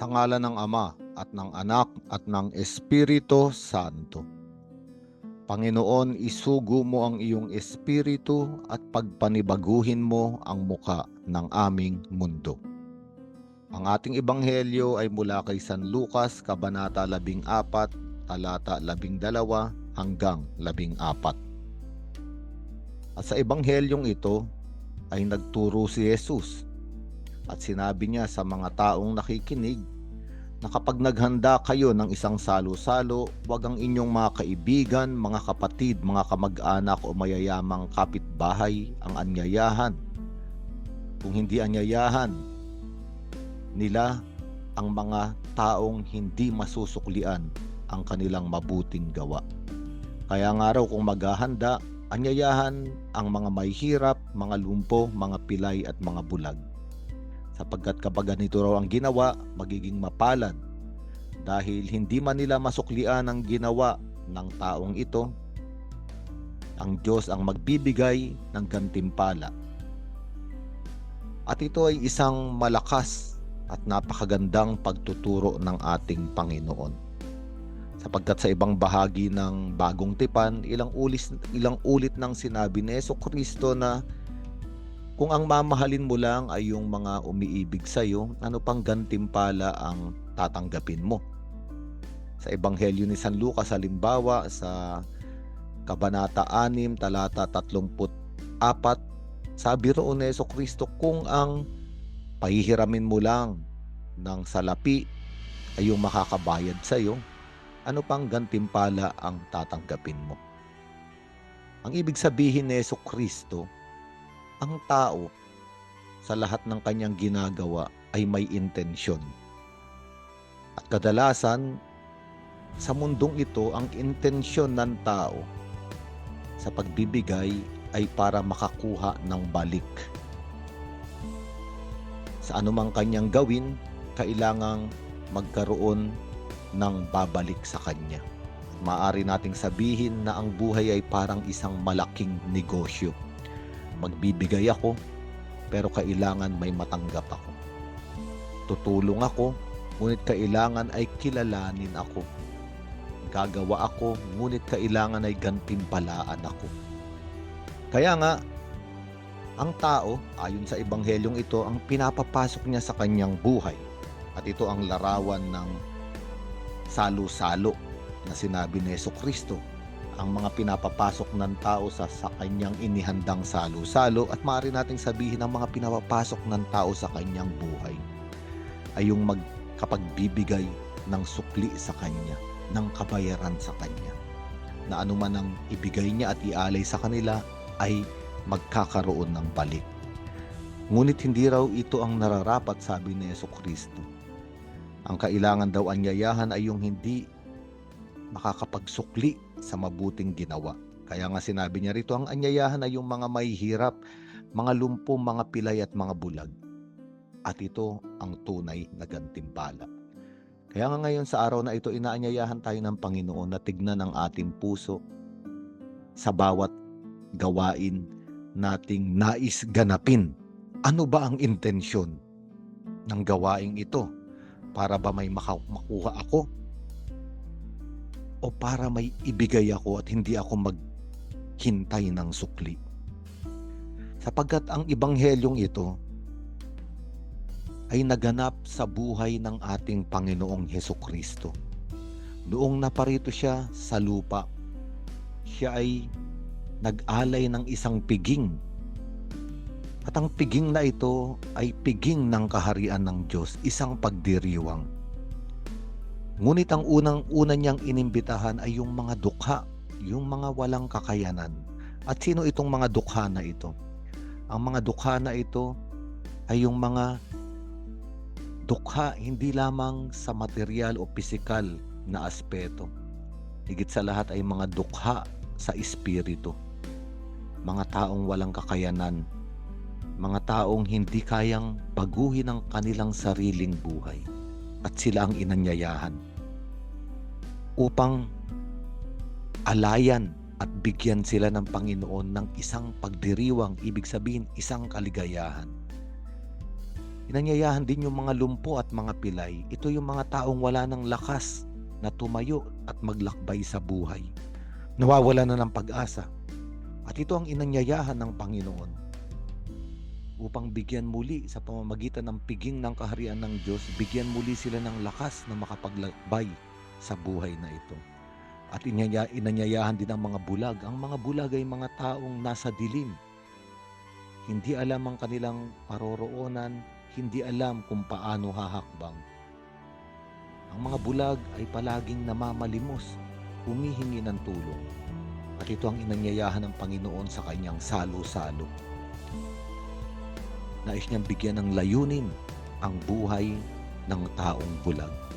Sa ngala ng Ama at ng Anak at ng Espiritu Santo. Panginoon, isugo mo ang iyong espiritu at pagpanibaguhin mo ang muka ng aming mundo. Ang ating ebanghelyo ay mula kay San Lucas, Kabanata 14, talata 12 hanggang 14. At sa ebanghelyong ito ay nagturo si Jesus at sinabi niya sa mga taong nakikinig na kapag naghanda kayo ng isang salo-salo, huwag ang inyong mga kaibigan, mga kapatid, mga kamag-anak o mayayamang kapitbahay ang anyayahan. Kung hindi anyayahan nila ang mga taong hindi masusuklian ang kanilang mabuting gawa. Kaya nga raw kung maghahanda, anyayahan ang mga may hirap, mga lumpo, mga pilay at mga bulag sapagkat kapag ganito raw ang ginawa, magiging mapalad dahil hindi man nila masuklian ang ginawa ng taong ito, ang Diyos ang magbibigay ng gantimpala. At ito ay isang malakas at napakagandang pagtuturo ng ating Panginoon. Sapagkat sa ibang bahagi ng bagong tipan, ilang ulit, ilang ulit nang sinabi ni Yeso Kristo na kung ang mamahalin mo lang ay yung mga umiibig sa iyo, ano pang gantimpala ang tatanggapin mo? Sa Ebanghelyo ni San Lucas halimbawa sa Kabanata 6 talata 34 sabi roon ni Yeso Kristo kung ang pahihiramin mo lang ng salapi ay yung makakabayad sa iyo, ano pang gantimpala ang tatanggapin mo? Ang ibig sabihin ni Yeso Kristo, ang tao sa lahat ng kanyang ginagawa ay may intensyon. At kadalasan, sa mundong ito, ang intensyon ng tao sa pagbibigay ay para makakuha ng balik. Sa anumang kanyang gawin, kailangang magkaroon ng babalik sa kanya. Maari nating sabihin na ang buhay ay parang isang malaking negosyo magbibigay ako, pero kailangan may matanggap ako. Tutulong ako, ngunit kailangan ay kilalanin ako. Gagawa ako, ngunit kailangan ay gantimpalaan ako. Kaya nga, ang tao, ayon sa ebanghelyong ito, ang pinapapasok niya sa kanyang buhay. At ito ang larawan ng salo-salo na sinabi ni Yeso Kristo ang mga pinapapasok ng tao sa, sa kanyang inihandang salo-salo at maaari nating sabihin ang mga pinapapasok ng tao sa kanyang buhay ay yung magkapagbibigay ng sukli sa kanya, ng kabayaran sa kanya. Na anuman ang ibigay niya at ialay sa kanila ay magkakaroon ng balik. Ngunit hindi raw ito ang nararapat sabi ni Yeso Kristo. Ang kailangan daw anyayahan ay yung hindi makakapagsukli sa mabuting ginawa. Kaya nga sinabi niya rito, ang anyayahan ay yung mga may hirap, mga lumpo, mga pilay at mga bulag. At ito ang tunay na gantimpala. Kaya nga ngayon sa araw na ito, inaanyayahan tayo ng Panginoon na tignan ang ating puso sa bawat gawain nating nais ganapin. Ano ba ang intensyon ng gawaing ito? Para ba may makuha ako o para may ibigay ako at hindi ako maghintay ng sukli. Sapagkat ang ibanghelyong ito ay naganap sa buhay ng ating Panginoong Heso Kristo. Noong naparito siya sa lupa, siya ay nag-alay ng isang piging. At ang piging na ito ay piging ng kaharian ng Diyos, isang pagdiriwang Ngunit ang unang-una niyang inimbitahan ay yung mga dukha, yung mga walang kakayanan. At sino itong mga dukha na ito? Ang mga dukha na ito ay yung mga dukha hindi lamang sa material o pisikal na aspeto. Higit sa lahat ay mga dukha sa espiritu. Mga taong walang kakayanan, mga taong hindi kayang baguhin ang kanilang sariling buhay at sila ang inanyayahan upang alayan at bigyan sila ng Panginoon ng isang pagdiriwang, ibig sabihin isang kaligayahan. Inanyayahan din yung mga lumpo at mga pilay. Ito yung mga taong wala ng lakas na tumayo at maglakbay sa buhay. Nawawala na ng pag-asa. At ito ang inanyayahan ng Panginoon upang bigyan muli sa pamamagitan ng piging ng kaharian ng Diyos, bigyan muli sila ng lakas na makapaglakbay sa buhay na ito. At inyaya, inanyayahan din ang mga bulag. Ang mga bulag ay mga taong nasa dilim. Hindi alam ang kanilang paroroonan, hindi alam kung paano hahakbang. Ang mga bulag ay palaging namamalimos, humihingi ng tulong. At ito ang inanyayahan ng Panginoon sa kanyang salo-salo. Nais niyang bigyan ng layunin ang buhay ng taong bulag.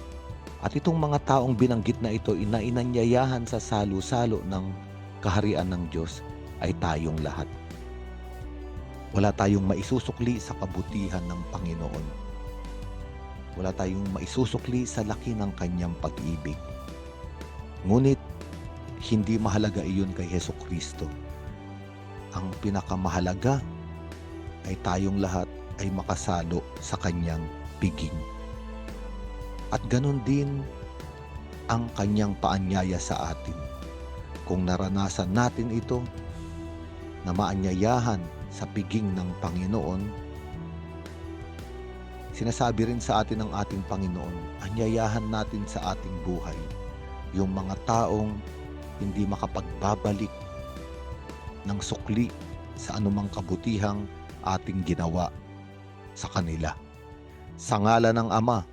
At itong mga taong binanggit na ito, inainanyayahan sa salo-salo ng kaharian ng Diyos ay tayong lahat. Wala tayong maisusukli sa kabutihan ng Panginoon. Wala tayong maisusukli sa laki ng kanyang pag-ibig. Ngunit, hindi mahalaga iyon kay Heso Kristo. Ang pinakamahalaga ay tayong lahat ay makasalo sa kanyang piging. At ganun din ang kanyang paanyaya sa atin. Kung naranasan natin ito, na maanyayahan sa piging ng Panginoon, sinasabi rin sa atin ng ating Panginoon, anyayahan natin sa ating buhay yung mga taong hindi makapagbabalik ng sukli sa anumang kabutihang ating ginawa sa kanila. Sa ngala ng Ama